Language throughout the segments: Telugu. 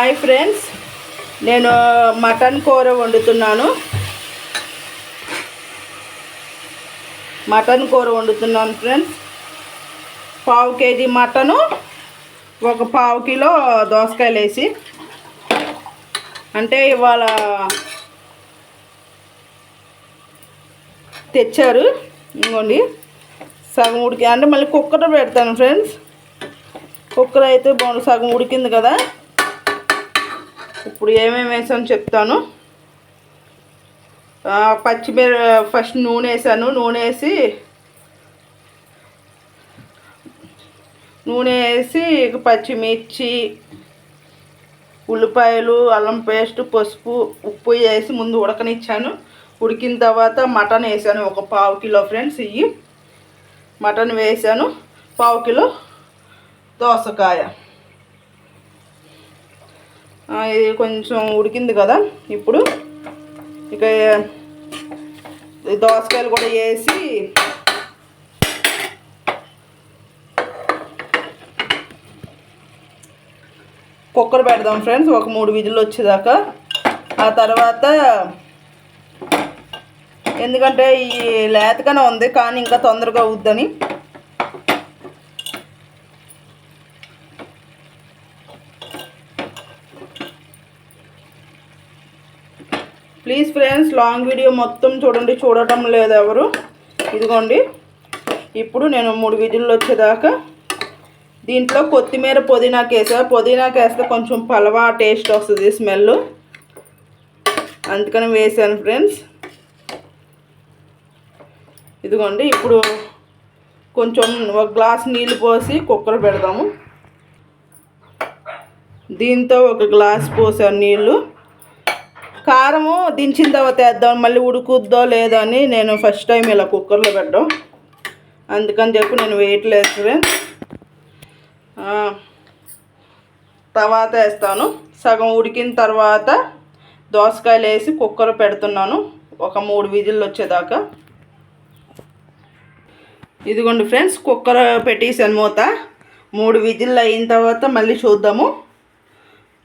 హాయ్ ఫ్రెండ్స్ నేను మటన్ కూర వండుతున్నాను. మటన్ కూర వండుతున్నాను ఫ్రెండ్స్. పావు కేజీ మటను ఒక పావు కిలో దోసకాయలు వేసి అంటే ఇవాళ తెచ్చారు ఇంకోండి సగం ఉడికి అంటే మళ్ళీ కుక్కర్ పెడతాను ఫ్రెండ్స్. కుక్కర్ అయితే బాగుంది సగం ఉడికింది కదా. ఇప్పుడు ఏమేమి వేసాను చెప్తాను. పచ్చిమిర ఫస్ట్ నూనె వేసాను. నూనె వేసి నూనె వేసి పచ్చిమిర్చి ఉల్లిపాయలు అల్లం పేస్ట్ పసుపు ఉప్పు వేసి ముందు ఉడకనిచ్చాను. ఉడికిన తర్వాత మటన్ వేసాను. ఒక పావు కిలో ఫ్రెండ్స్ ఇవి మటన్ వేసాను. పావు కిలో దోసకాయ. ఇది కొంచెం ఉడికింది కదా ఇప్పుడు. ఇక దోసకాయలు కూడా వేసి కుక్కర్ పెడదాం ఫ్రెండ్స్ ఒక మూడు విధులు వచ్చేదాకా. ఆ తర్వాత ఎందుకంటే ఈ లేతగానే ఉంది కానీ ఇంకా తొందరగా అవుద్దని. ప్లీజ్ ఫ్రెండ్స్ లాంగ్ వీడియో మొత్తం చూడండి. చూడటం లేదు ఎవరు. ఇదిగోండి. ఇప్పుడు నేను మూడు విధులు వచ్చేదాకా దీంట్లో కొత్తిమీర పుదీనాకి వేసా పుదీనాకు వేస్తే కొంచెం పలవా టేస్ట్ వస్తుంది స్మెల్ అందుకని వేసాను ఫ్రెండ్స్ ఇదిగోండి. ఇప్పుడు కొంచెం ఒక గ్లాస్ నీళ్ళు పోసి కుక్కర్ పెడదాము. దీంతో ఒక గ్లాస్ పోసాను నీళ్ళు. కారము దించిన తర్వాత వేద్దాం. మళ్ళీ ఉడుకుద్దో లేదో అని నేను ఫస్ట్ టైం ఇలా కుక్కర్లో పెట్టడం. అందుకని చెప్పి నేను వేయట్లేదు ఫ్రెండ్స్ తర్వాత వేస్తాను. సగం ఉడికిన తర్వాత దోసకాయలు వేసి కుక్కర్ పెడుతున్నాను. ఒక మూడు విజిల్లు వచ్చేదాకా. ఇదిగోండి ఫ్రెండ్స్ కుక్కర్ పెట్టేసాను మూత. మూడు విజిల్లు అయిన తర్వాత మళ్ళీ చూద్దాము.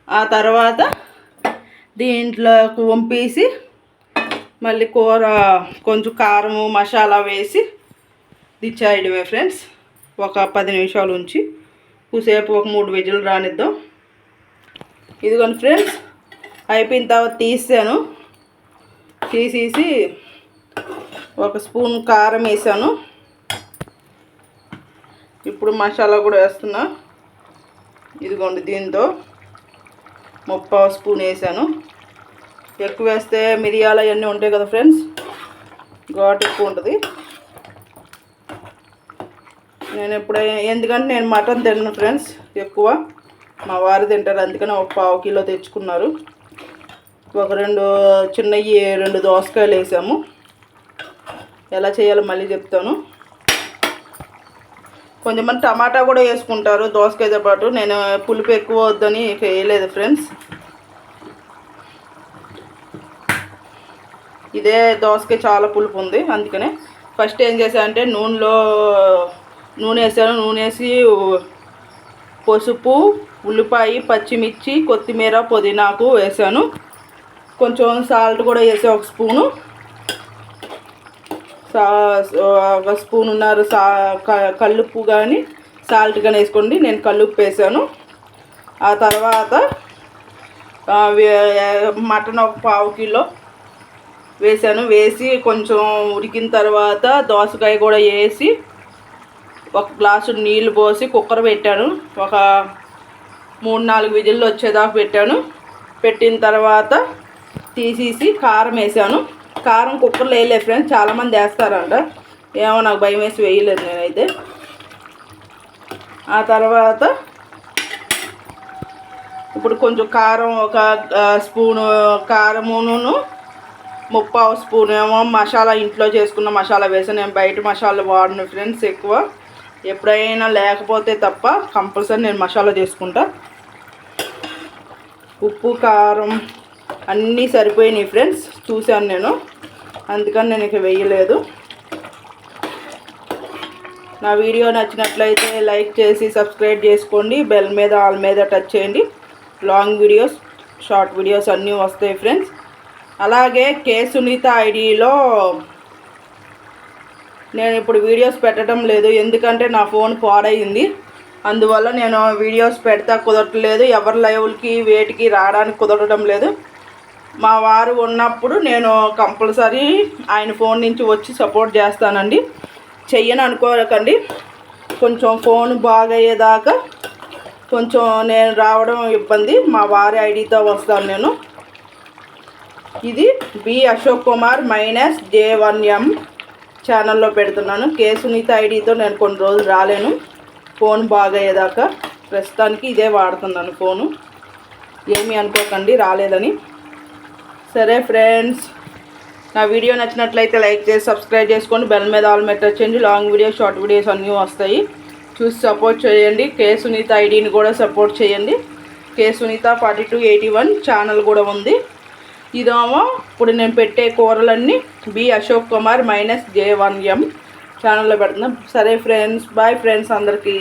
ఆ తర్వాత దీంట్లోకి వంపేసి మళ్ళీ కూర కొంచెం కారము మసాలా వేసి దిచ్చేయడమే ఫ్రెండ్స్. ఒక పది నిమిషాలు ఉంచి కూసేపు ఒక మూడు విజులు రానిద్దాం. ఇదిగోండి ఫ్రెండ్స్ అయిపోయిన తర్వాత తీసాను. తీసేసి ఒక స్పూన్ కారం వేసాను. ఇప్పుడు మసాలా కూడా వేస్తున్నా. ఇదిగోండి దీంతో. ముప్పై స్పూన్ వేసాను. ఎక్కువ వేస్తే మిరియాలు అవన్నీ ఉంటాయి కదా ఫ్రెండ్స్ ఘాటు ఎక్కువ ఉంటుంది. నేను ఎప్పుడై ఎందుకంటే నేను మటన్ తిన్నాను ఫ్రెండ్స్ ఎక్కువ. మా వారు తింటారు అందుకని ఒక పావు కిలో తెచ్చుకున్నారు. ఒక రెండు చిన్నవి రెండు దోసకాయలు వేసాము. ఎలా చేయాలో మళ్ళీ చెప్తాను. కొంచెం టమాటా కూడా వేసుకుంటారు. దోసకాయతో పాటు నేను పులుపు ఎక్కువ వద్దని వేయలేదు ఫ్రెండ్స్. ఇదే దోసకాయ చాలా పులుపు ఉంది అందుకనే ఫస్ట్ ఏం చేశానంటే నూనెలో నూనె వేసాను నూనె వేసి పసుపు ఉల్లిపాయ పచ్చిమిర్చి కొత్తిమీర పుదీనాకు వేసాను కొంచెం సాల్ట్ కూడా వేసా ఒక స్పూను. సా ఒక స్పూన్ ఉన్నారు సా క- కల్లుప్పు కానీ సాల్ట్ కానీ వేసుకోండి నేను కల్లుప్పు వేసాను. ఆ తర్వాత మటన్ ఒక పావు కిలో వేసాను. వేసి కొంచెం ఉడికిన తర్వాత దోసకాయ కూడా వేసి ఒక గ్లాసు నీళ్ళు పోసి కుక్కర్ పెట్టాను. ఒక మూడు నాలుగు విజిల్లు వచ్చేదాకా పెట్టాను. పెట్టిన తర్వాత తీసేసి కారం వేసాను. కారం కుక్కర్లో వేయలేదు ఫ్రెండ్స్ చాలామంది వేస్తారంట. ఏమో నాకు భయం వేసి వేయలేదు నేనైతే. ఆ తర్వాత ఇప్పుడు కొంచెం కారం ఒక స్పూను కారమును ముప్పావు స్పూన్ ఏమో మసాలా ఇంట్లో చేసుకున్న మసాలా వేసాను నేను బయట మసాలా వాడిన ఫ్రెండ్స్ ఎక్కువ. ఎప్పుడైనా లేకపోతే తప్ప కంపల్సరీ నేను మసాలా చేసుకుంటా. ఉప్పు కారం అన్నీ సరిపోయినాయి ఫ్రెండ్స్. చూశాను నేను. అందుకని నేను ఇక వేయలేదు. నా వీడియో నచ్చినట్లయితే లైక్ చేసి సబ్స్క్రైబ్ చేసుకోండి. బెల్ మీద ఆల్ మీద టచ్ చేయండి. లాంగ్ వీడియోస్ షార్ట్ వీడియోస్ అన్నీ వస్తాయి ఫ్రెండ్స్. అలాగే కే సునీత ఐడిలో నేను ఇప్పుడు వీడియోస్ పెట్టడం లేదు. ఎందుకంటే నా ఫోన్ పాడైంది. అందువల్ల నేను వీడియోస్ పెడతా కుదరట్లేదు. ఎవరి లైవ్లకి వేటికి రావడానికి కుదరడం లేదు. మా వారు ఉన్నప్పుడు నేను కంపల్సరీ ఆయన ఫోన్ నుంచి వచ్చి సపోర్ట్ చేస్తానండి. చెయ్యను అనుకోకండి కొంచెం ఫోన్ బాగయ్యేదాకా కొంచెం నేను రావడం ఇబ్బంది. మా వారి ఐడితో వస్తాను నేను. ఇది B Ashok Kumar minus J one M ఛానల్లో పెడుతున్నాను. కే సునీత ఐడితో నేను కొన్ని రోజులు రాలేను. ఫోన్ బాగయ్యేదాకా ప్రస్తుతానికి ఇదే వాడుతున్నాను ఫోను. ఏమీ అనుకోకండి రాలేదని. సరే ఫ్రెండ్స్. నా వీడియో నచ్చినట్లయితే లైక్ చేసి సబ్స్క్రైబ్ చేసుకోండి బెల్ మీద ఆల్ మెట్టొచ్చండి లాంగ్ వీడియోస్ షార్ట్ వీడియోస్ అన్నీ వస్తాయి. చూసి సపోర్ట్ చేయండి. కే సునీత ఐడిని కూడా సపోర్ట్ చేయండి. K Sunitha forty two eighty one channel కూడా ఉంది. ఇదేమో ఇప్పుడు నేను పెట్టే కూరలన్నీ B Ashok Kumar minus J one M ఛానల్లో పెడుతున్నాం. సరే ఫ్రెండ్స్ బాయ్ ఫ్రెండ్స్ అందరికీ.